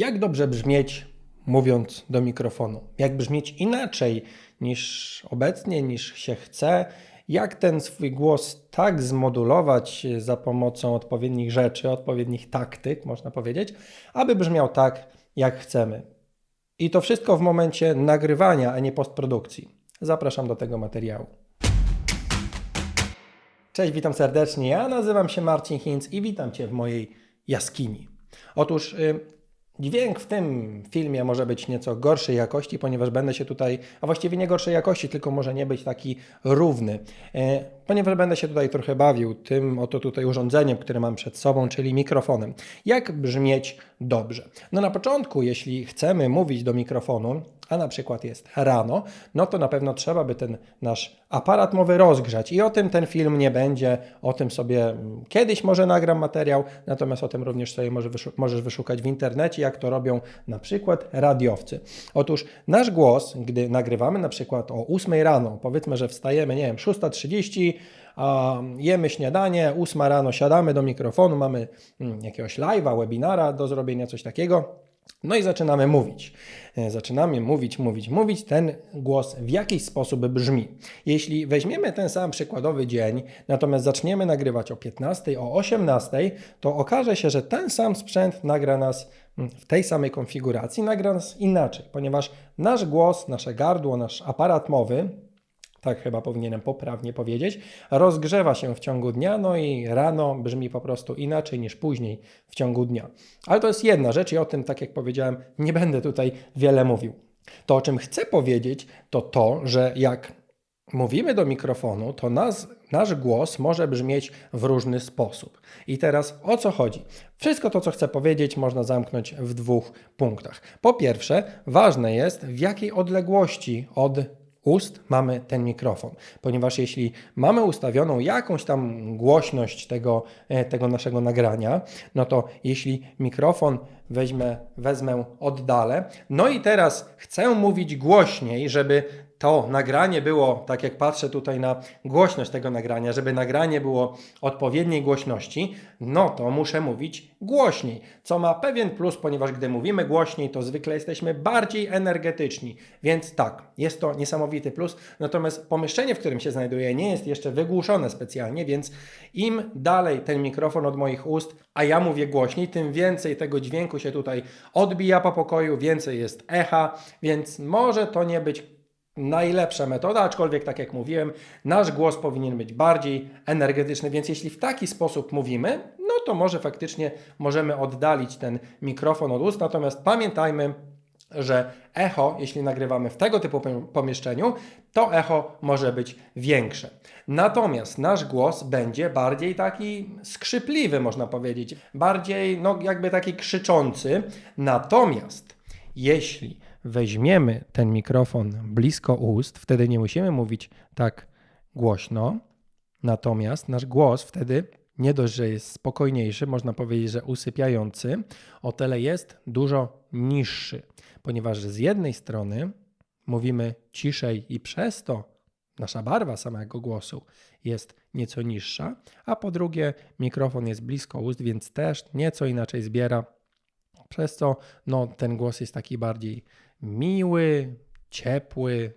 Jak dobrze brzmieć mówiąc do mikrofonu? Jak brzmieć inaczej niż obecnie, niż się chce? Jak ten swój głos tak zmodulować za pomocą odpowiednich rzeczy, odpowiednich taktyk, można powiedzieć, aby brzmiał tak, jak chcemy? I to wszystko w momencie nagrywania, a nie postprodukcji. Zapraszam do tego materiału. Cześć, witam serdecznie. Ja nazywam się Marcin Hinz i witam Cię w mojej jaskini. Otóż y, dźwięk w tym filmie może być nieco gorszej jakości, ponieważ będę się tutaj, a właściwie nie gorszej jakości, tylko może nie być taki równy, y, ponieważ będę się tutaj trochę bawił tym oto tutaj urządzeniem, które mam przed sobą, czyli mikrofonem. Jak brzmieć dobrze? No na początku, jeśli chcemy mówić do mikrofonu, a na przykład jest rano, no to na pewno trzeba by ten nasz aparat mowy rozgrzać. I o tym ten film nie będzie, o tym sobie mm, kiedyś może nagram materiał, natomiast o tym również sobie możesz wyszukać w internecie, jak to robią na przykład radiowcy. Otóż nasz głos, gdy nagrywamy na przykład o 8 rano, powiedzmy, że wstajemy, nie wiem, 6.30, jemy śniadanie, 8 rano siadamy do mikrofonu, mamy mm, jakiegoś live'a, webinara do zrobienia, coś takiego, no i zaczynamy mówić. E, zaczynamy mówić, mówić, mówić. Ten głos w jakiś sposób brzmi. Jeśli weźmiemy ten sam przykładowy dzień, natomiast zaczniemy nagrywać o 15, o 18, to okaże się, że ten sam sprzęt nagra nas mm, w tej samej konfiguracji, nagra nas inaczej, ponieważ nasz głos, nasze gardło, nasz aparat mowy tak chyba powinienem poprawnie powiedzieć, rozgrzewa się w ciągu dnia, no i rano brzmi po prostu inaczej niż później w ciągu dnia. Ale to jest jedna rzecz i o tym, tak jak powiedziałem, nie będę tutaj wiele mówił. To, o czym chcę powiedzieć, to to, że jak mówimy do mikrofonu, to nas, nasz głos może brzmieć w różny sposób. I teraz o co chodzi? Wszystko to, co chcę powiedzieć, można zamknąć w dwóch punktach. Po pierwsze, ważne jest, w jakiej odległości od ust mamy ten mikrofon, ponieważ jeśli mamy ustawioną jakąś tam głośność tego, e, tego naszego nagrania, no to jeśli mikrofon weźmę, wezmę oddalę, no i teraz chcę mówić głośniej, żeby to nagranie było, tak jak patrzę tutaj na głośność tego nagrania, żeby nagranie było odpowiedniej głośności, no to muszę mówić głośniej, co ma pewien plus, ponieważ gdy mówimy głośniej, to zwykle jesteśmy bardziej energetyczni. Więc tak, jest to niesamowity plus. Natomiast pomieszczenie, w którym się znajduję, nie jest jeszcze wygłuszone specjalnie, więc im dalej ten mikrofon od moich ust, a ja mówię głośniej, tym więcej tego dźwięku się tutaj odbija po pokoju, więcej jest echa, więc może to nie być najlepsza metoda, aczkolwiek tak jak mówiłem, nasz głos powinien być bardziej energetyczny, więc jeśli w taki sposób mówimy, no to może faktycznie możemy oddalić ten mikrofon od ust, natomiast pamiętajmy, że echo, jeśli nagrywamy w tego typu pomieszczeniu, to echo może być większe. Natomiast nasz głos będzie bardziej taki skrzypliwy, można powiedzieć, bardziej no jakby taki krzyczący. Natomiast jeśli weźmiemy ten mikrofon blisko ust, wtedy nie musimy mówić tak głośno, natomiast nasz głos wtedy nie dość, że jest spokojniejszy, można powiedzieć, że usypiający, o tyle jest dużo niższy, ponieważ z jednej strony mówimy ciszej i przez to nasza barwa samego głosu jest nieco niższa, a po drugie mikrofon jest blisko ust, więc też nieco inaczej zbiera, przez co no, ten głos jest taki bardziej miły, ciepły,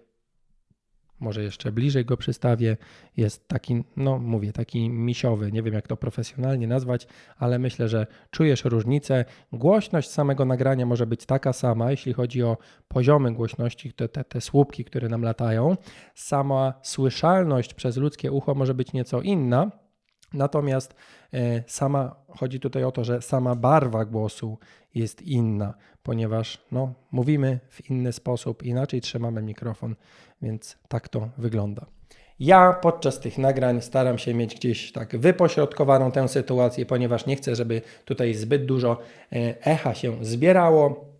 może jeszcze bliżej go przystawię, jest taki, no mówię, taki misiowy, nie wiem jak to profesjonalnie nazwać, ale myślę, że czujesz różnicę. Głośność samego nagrania może być taka sama, jeśli chodzi o poziomy głośności, te, te, te słupki, które nam latają. Sama słyszalność przez ludzkie ucho może być nieco inna, Natomiast e, sama chodzi tutaj o to, że sama barwa głosu jest inna, ponieważ no, mówimy w inny sposób, inaczej trzymamy mikrofon, więc tak to wygląda. Ja podczas tych nagrań staram się mieć gdzieś tak wypośrodkowaną tę sytuację, ponieważ nie chcę, żeby tutaj zbyt dużo e, echa się zbierało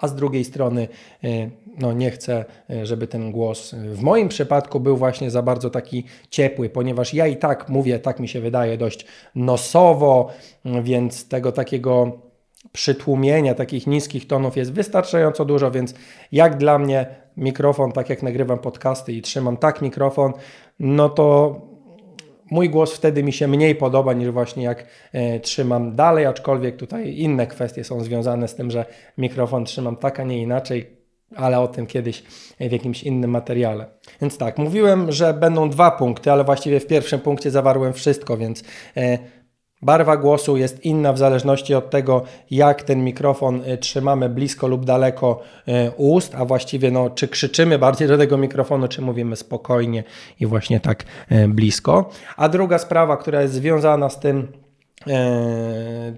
a z drugiej strony e, no nie chcę, e, żeby ten głos e, w moim przypadku był właśnie za bardzo taki ciepły, ponieważ ja i tak mówię, tak mi się wydaje, dość nosowo, więc tego takiego przytłumienia takich niskich tonów jest wystarczająco dużo, więc jak dla mnie mikrofon, tak jak nagrywam podcasty i trzymam tak mikrofon, no to mój głos wtedy mi się mniej podoba niż właśnie jak e, trzymam dalej, aczkolwiek tutaj inne kwestie są związane z tym, że mikrofon trzymam tak, a nie inaczej, ale o tym kiedyś w jakimś innym materiale. Więc tak, mówiłem, że będą dwa punkty, ale właściwie w pierwszym punkcie zawarłem wszystko, więc e, barwa głosu jest inna w zależności od tego, jak ten mikrofon e, trzymamy blisko lub daleko e, ust, a właściwie no, czy krzyczymy bardziej do tego mikrofonu, czy mówimy spokojnie i właśnie tak e, blisko. A druga sprawa, która jest związana z tym,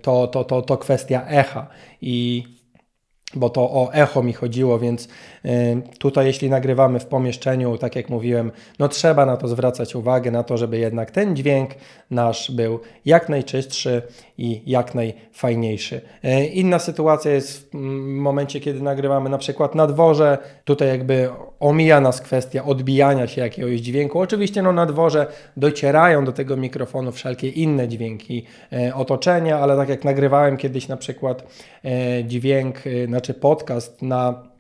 to, to, to, to kwestia echa i bo to o echo mi chodziło, więc y, tutaj jeśli nagrywamy w pomieszczeniu, tak jak mówiłem, no trzeba na to zwracać uwagę, na to, żeby jednak ten dźwięk nasz był jak najczystszy i jak najfajniejszy. Y, Inna sytuacja jest w momencie, kiedy nagrywamy na przykład na dworze, tutaj jakby omija nas kwestia odbijania się jakiegoś dźwięku. Oczywiście no na dworze docierają do tego mikrofonu wszelkie inne dźwięki e, otoczenia, ale tak jak nagrywałem kiedyś na przykład dźwięk, e, znaczy podcast na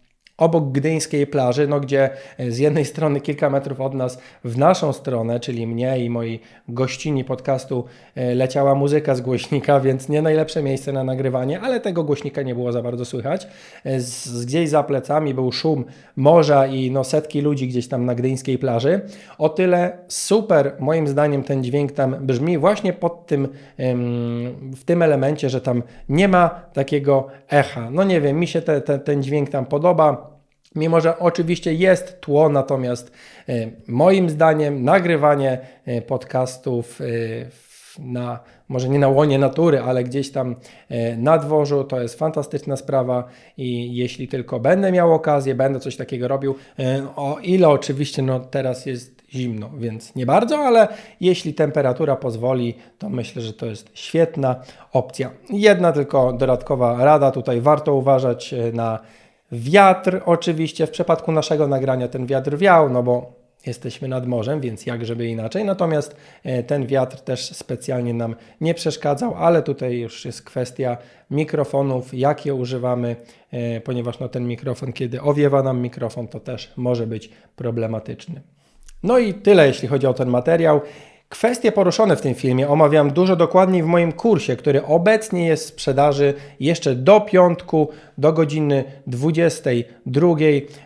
obok gdyńskiej plaży, no gdzie e, z jednej strony kilka metrów od nas w naszą stronę, czyli mnie i moi gościni podcastu e, leciała muzyka z głośnika, więc nie najlepsze miejsce na nagrywanie, ale tego głośnika nie było za bardzo słychać. E, Z, gdzieś za plecami był szum morza i no setki ludzi gdzieś tam na gdyńskiej plaży. O tyle super moim zdaniem ten dźwięk tam brzmi właśnie pod tym, w tym elemencie, że tam nie ma takiego echa. No nie wiem, mi się te, te, ten dźwięk tam podoba. Mimo, że oczywiście jest tło, natomiast e, moim zdaniem nagrywanie e, podcastów e, na, może nie na łonie natury, ale gdzieś tam na dworzu to jest fantastyczna sprawa i jeśli tylko będę miał okazję, będę coś takiego robił, o ile oczywiście no teraz jest zimno, więc nie bardzo, ale jeśli temperatura pozwoli, to myślę, że to jest świetna opcja. Jedna tylko dodatkowa rada, tutaj warto uważać na Wiatr oczywiście w przypadku naszego nagrania ten wiatr wiał, no bo jesteśmy nad morzem, więc jak żeby inaczej. Natomiast e, ten wiatr też specjalnie nam nie przeszkadzał, ale tutaj już jest kwestia mikrofonów, jakie używamy, e, ponieważ no ten mikrofon, kiedy owiewa nam mikrofon, to też może być problematyczny. No i tyle, jeśli chodzi o ten materiał. Kwestie poruszone w tym filmie omawiam dużo dokładniej w moim kursie, który obecnie jest w sprzedaży jeszcze do piątku, do godziny 22.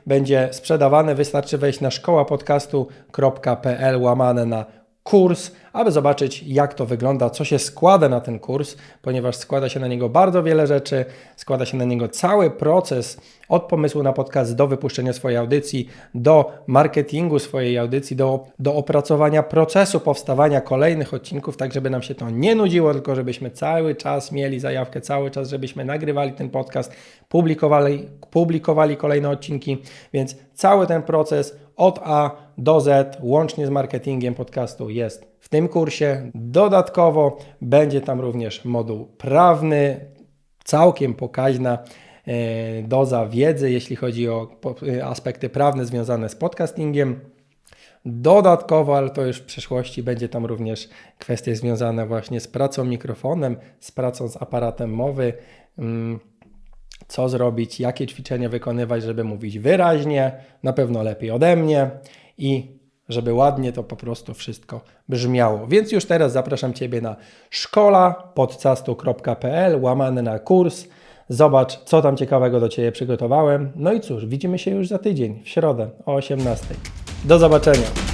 Będzie sprzedawany. Wystarczy wejść na szkołapodcastu.pl łamane na kurs, aby zobaczyć, jak to wygląda, co się składa na ten kurs, ponieważ składa się na niego bardzo wiele rzeczy, składa się na niego cały proces od pomysłu na podcast do wypuszczenia swojej audycji, do marketingu swojej audycji, do, do opracowania procesu powstawania kolejnych odcinków, tak żeby nam się to nie nudziło, tylko żebyśmy cały czas mieli zajawkę, cały czas, żebyśmy nagrywali ten podcast, publikowali, publikowali kolejne odcinki, więc cały ten proces od A do Z, łącznie z marketingiem podcastu, jest w tym kursie. Dodatkowo będzie tam również moduł prawny, całkiem pokaźna e, doza wiedzy, jeśli chodzi o e, aspekty prawne związane z podcastingiem. Dodatkowo, ale to już w przyszłości, będzie tam również kwestie związane właśnie z pracą mikrofonem, z pracą z aparatem mowy. mm, Co zrobić, jakie ćwiczenia wykonywać, żeby mówić wyraźnie, na pewno lepiej ode mnie i żeby ładnie to po prostu wszystko brzmiało. Więc już teraz zapraszam Ciebie na szkola.podcastu.pl łamane na kurs. Zobacz, co tam ciekawego do Ciebie przygotowałem. No i cóż, widzimy się już za tydzień, w środę o 18. Do zobaczenia.